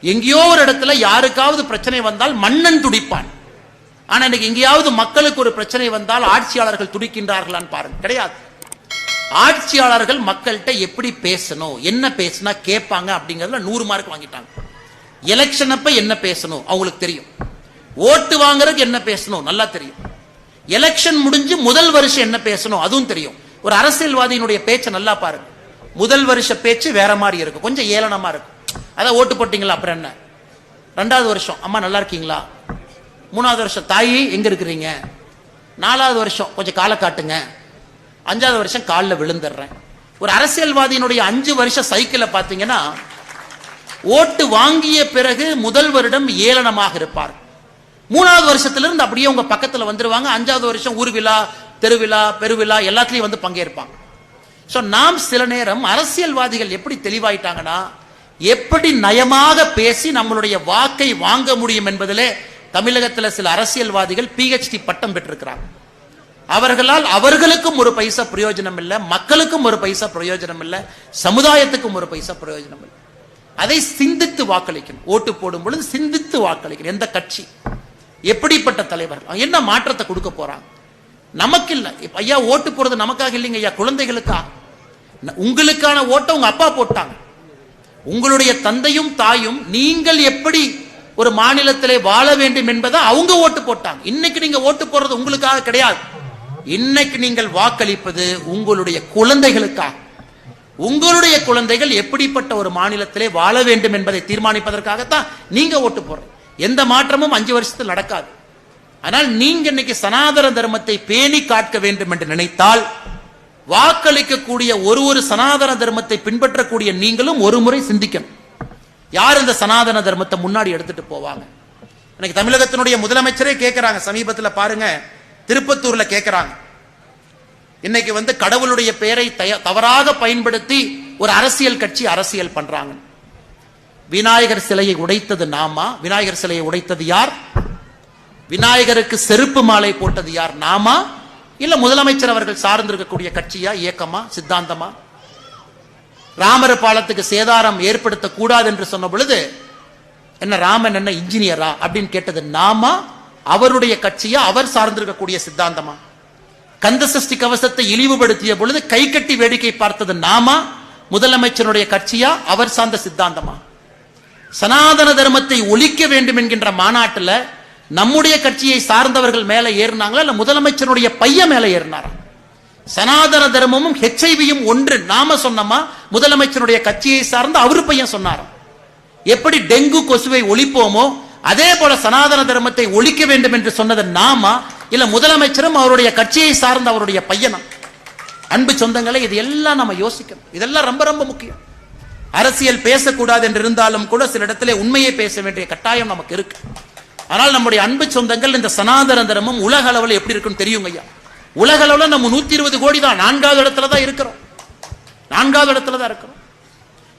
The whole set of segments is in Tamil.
எங்கேயோ ஒரு இடத்துல யாருக்காவது பிரச்சனை வந்தால் மன்னன் துடிப்பான். ஆனா இன்னைக்கு எங்கேயாவது மக்களுக்கு ஒரு பிரச்சனை வந்தால் ஆட்சியாளர்கள் துடிக்கின்றார்களான்னு பாருங்க. கிடையாது. ஆட்சியாளர்கள் மக்கள்கிட்ட எப்படி பேசணும் என்ன பேசினா கேட்பாங்க அப்படிங்கறதுல நூறு மார்க் வாங்கிட்டாங்க. எலெக்ஷன் அப்ப என்ன பேசணும்? அவங்களுக்கு தெரியும். ஓட்டு வாங்குறதுக்கு என்ன பேசணும்? நல்லா தெரியும். எலெக்ஷன் முடிஞ்சு முதல் வருஷம் என்ன பேசணும்? அதுவும் தெரியும். ஒரு அரசியல்வாதியினுடைய பேச்சை நல்லா பாருங்க. முதல் வருஷ பேச்சு வேற மாதிரி இருக்கும். கொஞ்சம் ஏளனமா இருக்கும். அதான் ஓட்டு போட்டீங்களா அப்புறம் என்ன? ரெண்டாவது வருஷம் அம்மா நல்லா இருக்கீங்களா? மூணாவது வருஷம் தாயி எங்க இருக்கிறீங்க? நாலாவது வருஷம் கொஞ்சம் காலை காட்டுங்க. அஞ்சாவது வருஷம் காலில் விழுந்துடுறேன். ஒரு அரசியல்வாதியினுடைய அஞ்சு வருஷம் சைக்கிளை பார்த்தீங்கன்னா ஓட்டு வாங்கிய பிறகு முதல் வருடம் ஏளனமாக இருப்பார். மூணாவது வருஷத்திலிருந்து அப்படியே உங்க பக்கத்தில் வந்துருவாங்க. அஞ்சாவது வருஷம் ஊர் விழா தெருவிழா பெருவிழா எல்லாத்துலயும் வந்து பங்கேற்பாங்க. ஸோ நாம் சில நேரம் அரசியல்வாதிகள் எப்படி தெளிவாயிட்டாங்கன்னா எப்படி நயமாக பேசி நம்மளுடைய வாக்கை வாங்க முடியும் என்பதிலே தமிழகத்தில் சில அரசியல்வாதிகள் பிஹெச்டி பட்டம் பெற்றிருக்கிறாங்க. அவர்களால் அவர்களுக்கும் ஒரு பைசா பிரயோஜனம் இல்லை மக்களுக்கும் ஒரு பைசா பிரயோஜனம் இல்லை சமுதாயத்துக்கும் ஒரு பைசா பிரயோஜனம் இல்லை. அதை சிந்தித்து வாக்களிக்கணும். ஓட்டு போடும் பொழுது சிந்தித்து வாக்களிக்கணும். எந்த கட்சி? எப்படிப்பட்ட தலைவர்கள் என்ன மாற்றத்தை கொடுக்க போறாங்க? நமக்கு இல்லை. ஐயா ஓட்டு போறது நமக்காக இல்லைங்க ஐயா குழந்தைகளுக்கா? உங்களுக்கான ஓட்டை உங்க அப்பா போட்டாங்க. உங்களுடைய தந்தையும் தாயும் நீங்கள் எப்படி ஒரு மாநிலத்திலே வாழ வேண்டும் என்பதை அவங்க ஓட்டு போட்டாங்க. இன்னைக்கு நீங்க ஓட்டு போடுறது உங்களுக்காக கிடையாது. இன்னைக்கு நீங்கள் வாக்களிப்பது உங்களுடைய குழந்தைகளுக்காக. உங்களுடைய குழந்தைகள் எப்படிப்பட்ட ஒரு மாநிலத்திலே வாழ வேண்டும் என்பதை தீர்மானிப்பதற்காகத்தான் நீங்க ஓட்டு போடுறீங்க. எந்த மாற்றமும் அஞ்சு வருஷத்தில் நடக்காது. ஆனால் நீங்க இன்னைக்கு சனாதன தர்மத்தை பேணி காக்க வேண்டும் என்று நினைத்தால் வாக்களிக்கக்கூடிய ஒரு ஒரு சனாதன தர்மத்தை பின்பற்றக்கூடிய நீங்களும் ஒரு முறை சிந்திக்கணும். யார் இந்த சனாதன தர்மத்தை முன்னாடி எடுத்துட்டு போவாங்க? எனக்கு தமிழகத்தினுடைய முதலமைச்சரே கேட்கிறாங்க சமீபத்தில் பாருங்க திருப்பத்தூர்ல கேட்கிறாங்க இன்னைக்கு வந்து கடவுளுடைய பெயரை தய- தவறாக பயன்படுத்தி ஒரு அரசியல் கட்சி அரசியல் பண்றாங்க. விநாயகர் சிலையை உடைத்தது நாமா? விநாயகர் சிலையை உடைத்தது யார்? விநாயகருக்கு செருப்பு மாலை போட்டது யார்? நாமா? இல்ல முதலமைச்சர் அவர்கள் சார்ந்திருக்கக்கூடிய கட்சியா இயக்கமா சித்தாந்தமா? ராமர் பாலத்துக்கு சேதாரம் ஏற்படுத்த கூடாது என்று சொன்ன பொழுது என்ன ராமன் என்ன இன்ஜினியரா அப்படின்னு கேட்டது நாமா? அவருடைய கட்சியா அவர் சார்ந்திருக்கக்கூடிய சித்தாந்தமா? கந்த சஷ்டி கவசத்தை இழிவுபடுத்திய பொழுது கை கட்டி வேடிக்கை பார்த்தது நாமா? முதலமைச்சருடைய கட்சியா அவர் சார்ந்த சித்தாந்தமா? சனாதன தர்மத்தை ஒழிக்க வேண்டும் என்கின்ற மாநாட்டுல நம்முடைய கட்சியை சார்ந்தவர்கள் மேல ஏறினாங்களா இல்ல முதலமைச்சருடைய பையன் மேல ஏறினாரா? சனாதன தர்மமும் ஹெச்ஐவியும் ஒன்று. நாம சொன்னோமா? முதலமைச்சருடைய கட்சியை சார்ந்து அவரு பையன் சொன்னாராம் எப்படி டெங்கு கொசுவை ஒழிப்போமோ அதே போல சனாதன தர்மத்தை ஒழிக்க வேண்டும் என்று சொன்னது நாமா இல்ல முதலமைச்சரும் அவருடைய கட்சியை சார்ந்த அவருடைய பையனா? அன்பு சொந்தங்களை இது எல்லாம் நம்ம யோசிக்கணும். இதெல்லாம் ரொம்ப ரொம்ப முக்கியம். அரசியல் பேசக்கூடாது என்று இருந்தாலும் கூட சில இடத்துல உண்மையை பேச வேண்டிய கட்டாயம் நமக்கு இருக்கு. ஆனால் நம்முடைய அன்பு சொந்தங்கள் இந்த சனாதன தர்மம் உலக அளவில் எப்படி இருக்குன்னு தெரியும் ஐயா? உலக அளவில் நம்ம நூத்தி இருபது கோடி தான். நான்காவது இடத்துல தான் இருக்கிறோம். நான்காவது இடத்துல தான் இருக்கிறோம்.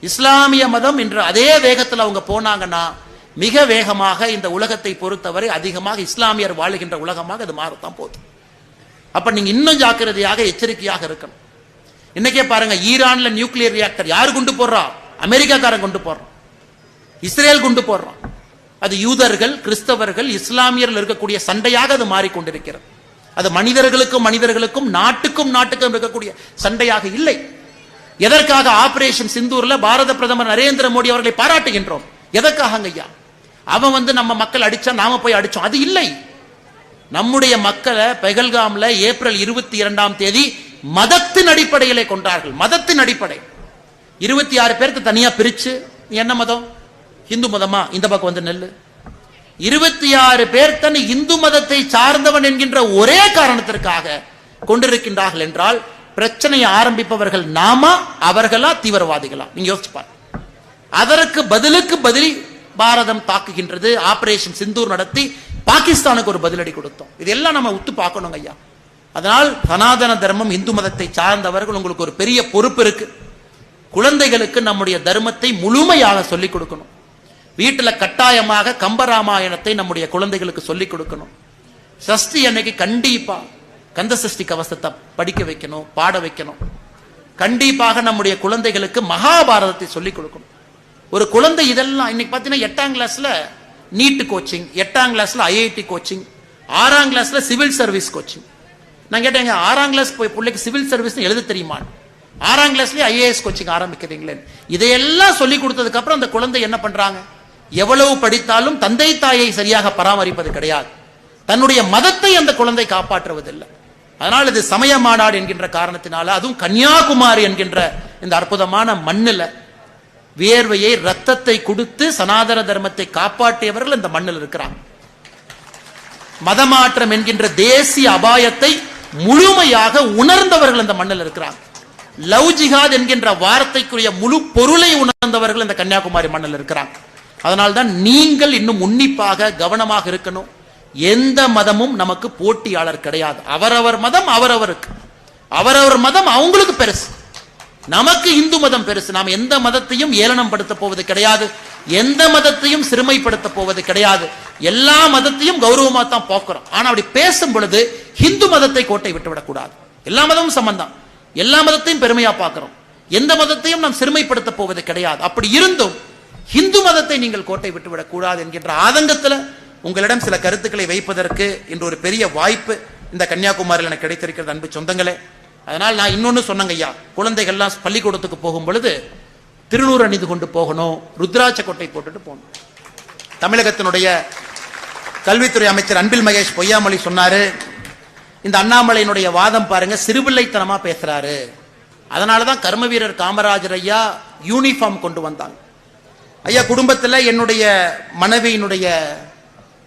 இஸ்லாமிய மதம் இன்று அதே வேகத்தில் அவங்க போனாங்கன்னா மிக வேகமாக இந்த உலகத்தை பொறுத்தவரை அதிகமாக இஸ்லாமியர் வாழுகின்ற உலகமாக அது மாறத்தான் போதும் அப்ப நீங்க இன்னும் ஜாக்கிரதையாக எச்சரிக்கையாக இருக்கணும். இன்னைக்கே பாருங்க ஈரான்ல நியூக்ளியர் ரியாக்டர் யார் கொண்டு போடுறா? அமெரிக்காக்காரன் கொண்டு போடுறான். இஸ்ரேல் கொண்டு போடுறான். அது யூதர்கள் கிறிஸ்தவர்கள் இஸ்லாமியர்கள் இருக்கக்கூடிய சண்டையாக அது மாறிக்கொண்டிருக்கிறது. அது மனிதர்களுக்கும் மனிதர்களுக்கும் நாட்டுக்கும் நாட்டுக்கும் இருக்கக்கூடிய சண்டையாக இல்லை. எதற்காக ஆபரேஷன் சிந்தூர்ல பாரத பிரதமர் நரேந்திர மோடி அவர்களை பாராட்டுகின்றோம்? எதற்காக ஐயா? அவன் வந்து நம்ம மக்கள் அடிச்சா நாம போய் அடிச்சோம். அது இல்லை. நம்முடைய மக்களை பெகல்காம்ல ஏப்ரல் இருபத்தி இரண்டாம் தேதி மதத்தின் அடிப்படையிலே கொண்டார்கள். மதத்தின் அடிப்படை. இருபத்தி ஆறு பேருக்கு தனியா பிரிச்சு என்ன மதம்? இந்து மதமா? இந்த பக்கம் வந்து நெல் இருபத்தி ஆறு பேர் தன் இந்து மதத்தை சார்ந்தவன் என்கின்ற ஒரே காரணத்திற்காக கொண்டிருக்கின்றார்கள் என்றால் பிரச்சனையை ஆரம்பிப்பவர்கள் நாமா அவர்களா தீவிரவாதிகளா? நீங்க யோசிச்சுப்பார் அதற்கு பதிலுக்கு பதில் பாரதம் தாக்குகின்றது. ஆபரேஷன் சிந்தூர் நடத்தி பாகிஸ்தானுக்கு ஒரு பதிலடி கொடுத்தோம். இதெல்லாம் நம்ம உத்து பார்க்கணும் ஐயா. அதனால் சனாதன தர்மம் இந்து மதத்தை சார்ந்தவர்கள் உங்களுக்கு ஒரு பெரிய பொறுப்பு இருக்கு. குழந்தைகளுக்கு நம்முடைய தர்மத்தை முழுமையாக சொல்லிக் கொடுக்கணும். வீட்டில் கட்டாயமாக கம்பராமாயணத்தை நம்முடைய குழந்தைகளுக்கு சொல்லிக் கொடுக்கணும். சஷ்டி அன்னைக்கு கண்டிப்பா கந்த சஷ்டி கவசத்தை படிக்க வைக்கணும் பாட வைக்கணும். கண்டிப்பாக நம்முடைய குழந்தைகளுக்கு மகாபாரதத்தை சொல்லிக் கொடுக்கணும். ஒரு குழந்தை இதெல்லாம் இன்னைக்கு பார்த்தீங்கன்னா எட்டாம் கிளாஸ்ல நீட்டு கோச்சிங் எட்டாம் கிளாஸ்ல ஐஐடி கோச்சிங் ஆறாம் கிளாஸ்ல சிவில் சர்வீஸ் கோச்சிங் நான் கேட்டேங்க ஆறாம் கிளாஸ் போய் பிள்ளைக்கு சிவில் சர்வீஸ் எழுத தெரியுமா? ஆறாம் கிளாஸ்லயே ஐஏஎஸ் கோச்சிங் ஆரம்பிக்கிறீங்களே இதையெல்லாம் சொல்லி கொடுத்ததுக்கு அப்புறம் அந்த குழந்தை என்ன பண்றாங்க? எவ்வளவு படித்தாலும் தந்தை தாயை சரியாக பராமரிப்பது கிடையாது. தன்னுடைய மதத்தை அந்த குழந்தை காப்பாற்றுவதில்லை. அதனால் இது சமய மாநாடு என்கின்ற காரணத்தினால அதுவும் கன்னியாகுமரி என்கின்ற இந்த அற்புதமான மண்ணில் வியர்வையை ரத்தத்தை கொடுத்து சனாதன தர்மத்தை காப்பாற்றியவர்கள் இந்த மண்ணில் இருக்கிறாங்க. மதமாற்றம் என்கின்ற தேசிய அபாயத்தை முழுமையாக உணர்ந்தவர்கள் இந்த மண்ணில் இருக்கிறாங்க. லவ் ஜிஹாத் என்கின்ற வார்த்தைக்குரிய முழு பொருளை உணர்ந்தவர்கள் இந்த கன்னியாகுமரி மண்ணில் இருக்கிறாங்க. அதனால்தான் நீங்கள் இன்னும் உன்னிப்பாக கவனமாக இருக்கணும். எந்த மதமும் நமக்கு போட்டியாளர் கிடையாது. அவரவர் மதம் அவரவருக்கு. அவரவர் மதம் அவங்களுக்கு பெருசு. நமக்கு இந்து மதம் பெருசு. நாம் எந்த மதத்தையும் ஏளனம் படுத்த போவது கிடையாது. எந்த மதத்தையும் சிறுமைப்படுத்த போவது கிடையாது. எல்லா மதத்தையும் கௌரவமா தான் போக்குறோம் ஆனா அப்படி பேசும் பொழுது ஹிந்து மதத்தை கோட்டை விட்டு விடக்கூடாது. எல்லா மதமும் சம்பந்தம் எல்லா மதத்தையும் பெருமையா பார்க்கிறோம். எந்த மதத்தையும் நாம் சிறுமைப்படுத்த போவது கிடையாது. அப்படி இருந்தும் ஹிந்து மதத்தை நீங்கள் கோட்டை விட்டு விடக்கூடாது என்கின்ற ஆதங்கத்தில் உங்களிடம் சில கருத்துக்களை வைப்பதற்கு இன்று ஒரு பெரிய வாய்ப்பு இந்த கன்னியாகுமரியில் எனக்கு கிடைத்திருக்கிறது அன்பு சொந்தங்களே. அதனால் நான் இன்னொன்று சொன்னங்க ஐயா. குழந்தைகள்லாம் பள்ளிக்கூடத்துக்கு போகும் பொழுது திருநூறு அணிந்து கொண்டு போகணும் ருத்ராட்ச கொட்டை போட்டுட்டு போகணும். தமிழகத்தினுடைய கல்வித்துறை அமைச்சர் அன்பில் மகேஷ் பொய்யாமொழி சொன்னாரு இந்த அண்ணாமலையினுடைய வாதம் பாருங்க சிறுபிள்ளைத்தனமா பேசுறாரு. அதனாலதான் கர்ம வீரர் காமராஜர் ஐயா யூனிஃபார்ம் கொண்டு வந்தாங்க. ஐயா குடும்பத்துல என்னுடைய மனைவியினுடைய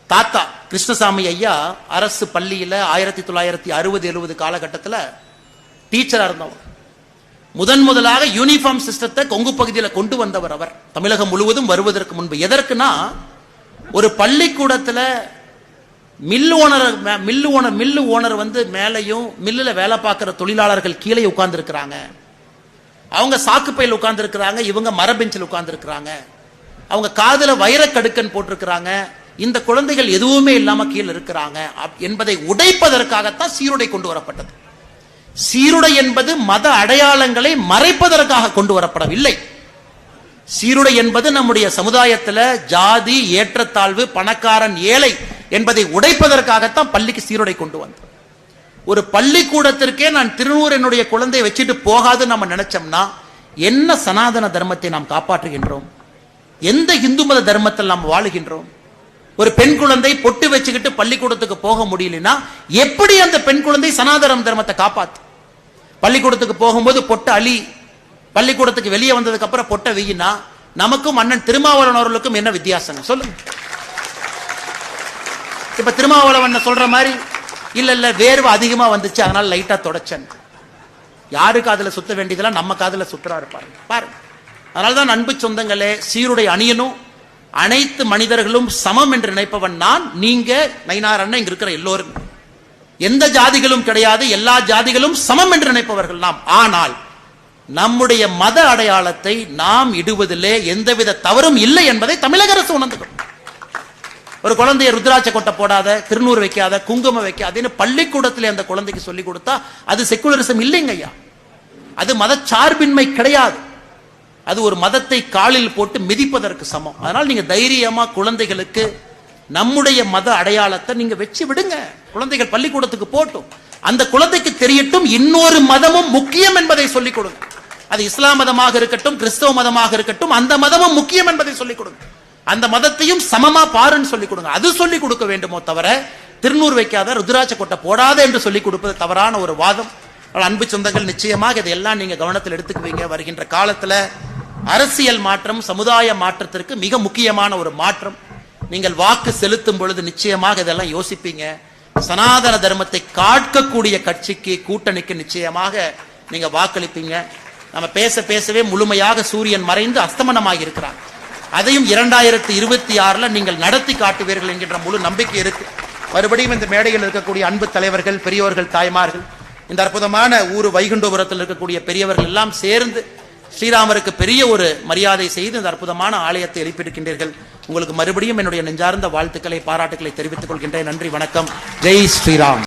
தாத்தா கிருஷ்ணசாமி ஐயா அரசு பள்ளியில ஆயிரத்தி தொள்ளாயிரத்தி அறுபது எழுபது காலகட்டத்தில் டீச்சரா இருந்தவர். முதன் முதலாக யூனிஃபார்ம் சிஸ்டத்தை கொங்கு பகுதியில் கொண்டு வந்தவர் அவர். தமிழகம் முழுவதும் வருவதற்கு முன்பு. எதற்குனா ஒரு பள்ளிக்கூடத்தில் mill owner mill owner mill owner வந்து மேலையும் மில்லில் வேலை பார்க்குற தொழிலாளர்கள் கீழே உட்கார்ந்துருக்கிறாங்க. அவங்க சாக்கு பையில் உட்கார்ந்துருக்கிறாங்க இவங்க மரபெஞ்சில் உட்கார்ந்துருக்கிறாங்க. அவங்க காதல வைரக்கடுக்கன் போட்டிருக்கிறாங்க. இந்த குழந்தைகள் எதுவுமே இல்லாம கீழே இருக்கிறாங்க. அப்- என்பதை உடைப்பதற்காகத்தான் சீருடை கொண்டு வரப்பட்டது. சீருடை என்பது மத அடையாளங்களை மறைப்பதற்காக கொண்டு வரப்படவில்லை. சீருடை என்பது நம்முடைய சமுதாயத்தில் ஜாதி ஏற்றத்தாழ்வு பணக்காரன் ஏழை என்பதை உடைப்பதற்காகத்தான் பள்ளிக்கு சீருடை கொண்டு வந்தோம். ஒரு பள்ளிக்கூடத்திற்கே நான் திருநூறு என்னுடைய குழந்தையை வச்சுட்டு போகாது நம்ம நினைச்சோம்னா என்ன சனாதன தர்மத்தை நாம் காப்பாற்றுகின்றோம்? எந்த இந்து மத தர்மத்தில் நாம் வாழுகின்றோம்? ஒரு பெண் குழந்தை பொட்டு வச்சுக்கிட்டு பள்ளிக்கூடத்துக்கு போக முடியலனா எப்படி அந்த பெண் குழந்தை சனாதனம் தர்மத்தை காப்பாத்து? பள்ளிக்கூடத்துக்கு போகும்போது பொட்டு அழி பள்ளிக்கூடத்துக்கு வெளியே வந்ததுக்கு அப்புறம் பொட்டை வெயினா நமக்கும் அண்ணன் திருமாவளவன் அவர்களுக்கும் என்ன வித்தியாசம் சொல்லுங்க. இப்ப திருமாவளவன் சொல்ற மாதிரி இல்ல இல்ல வேர்வை அதிகமா வந்துச்சு அதனால லைட்டா தொடச்சன். யாரு காதுல சுத்த வேண்டியதெல்லாம் நம்ம காதுல சுத்துறா இருப்பாரு பாருங்க. அதனாலதான் அன்பு சொந்தங்களே சீருடை அணியணும். அனைத்து மனிதர்களும் சமம் என்று நினைப்பவன் நான் நீங்க நைனார் அண்ணன் இங்க இருக்கிற எல்லோரும். எந்த ஜாதிகளும் கிடையாது எல்லா ஜாதிகளும் சமம் என்று நினைப்பவர்கள் நாம். ஆனால் நம்முடைய மத அடையாளத்தை நாம் இடுவதிலே எந்தவித தவறும் இல்லை என்பதை தமிழக அரசு உணர்ந்துக்கணும் ஒரு குழந்தைய ருத்ராட்ச கொட்டை போடாத திருநூறு வைக்காத குங்குமம் வைக்காதன்னு பள்ளிக்கூடத்திலே அந்த குழந்தைக்கு சொல்லி கொடுத்தா அது செக்குலரிசம் இல்லைங்க ஐயா. அது மதச்சார்பின்மை கிடையாது. அது ஒரு மதத்தை காலில் போட்டு மிதிப்பதற்கு சமம். அதனால் நீங்க தைரியமா குழந்தைகளுக்கு நம்முடைய மத அடையாளத்தை நீங்க வச்சு விடுங்க. குழந்தைகள் பள்ளிக்கூடத்துக்கு போட்டும். அந்த குழந்தைக்கு தெரியட்டும் இன்னொரு மதமும் முக்கியம் என்பதை சொல்லிக் கொடுங்க. அது இஸ்லாம் மதமாக இருக்கட்டும் கிறிஸ்தவ மதமாக இருக்கட்டும் அந்த மதமும் முக்கியம் என்பதை சொல்லிக் கொடுங்க. அந்த மதத்தையும் சமமா பாருன்னு சொல்லிக் கொடுங்க. அது சொல்லிக் கொடுக்க வேண்டுமோ தவிர திருநூறு வைக்காத ருத்ராட்ச கொட்டை போடாத என்று சொல்லிக் கொடுப்பது தவறான ஒரு வாதம். அன்பு சொந்தங்கள் நிச்சயமாக இதையெல்லாம் நீங்க கவனத்தில் எடுத்துக்குவீங்க. வருகின்ற காலத்துல அரசியல் மாற்றம் சமுதாய மாற்றத்திற்கு மிக முக்கியமான ஒரு மாற்றம். நீங்கள் வாக்கு செலுத்தும் பொழுது நிச்சயமாக இதெல்லாம் யோசிப்பீங்க. சனாதன தர்மத்தை காட்கக்கூடிய கட்சிக்கு கூட்டணிக்கு நிச்சயமாக நீங்க வாக்களிப்பீங்க. நம்ம பேச பேசவே முழுமையாக சூரியன் மறைந்து அஸ்தமனமாக இருக்கிறார். அதையும் இரண்டாயிரத்தி இருபத்தி ஆறுல நீங்கள் நடத்தி காட்டுவீர்கள் என்கின்ற முழு நம்பிக்கை இருக்கு. மறுபடியும் இந்த மேடையில் இருக்கக்கூடிய அன்பு தலைவர்கள் பெரியோர்கள் தாய்மார்கள் இந்த அற்புதமான ஊர் வைகுண்டபுரத்தில் இருக்கக்கூடிய பெரியவர்கள் எல்லாம் சேர்ந்து ஸ்ரீராமருக்கு பெரிய ஒரு மரியாதை செய்து இந்த அற்புதமான ஆலயத்தை எழுப்பியிருக்கின்றீர்கள். உங்களுக்கு மறுபடியும் என்னுடைய நெஞ்சார்ந்த வாழ்த்துக்களை பாராட்டுக்களை தெரிவித்துக் கொள்கின்றேன். நன்றி வணக்கம். ஜெய் ஸ்ரீராம்.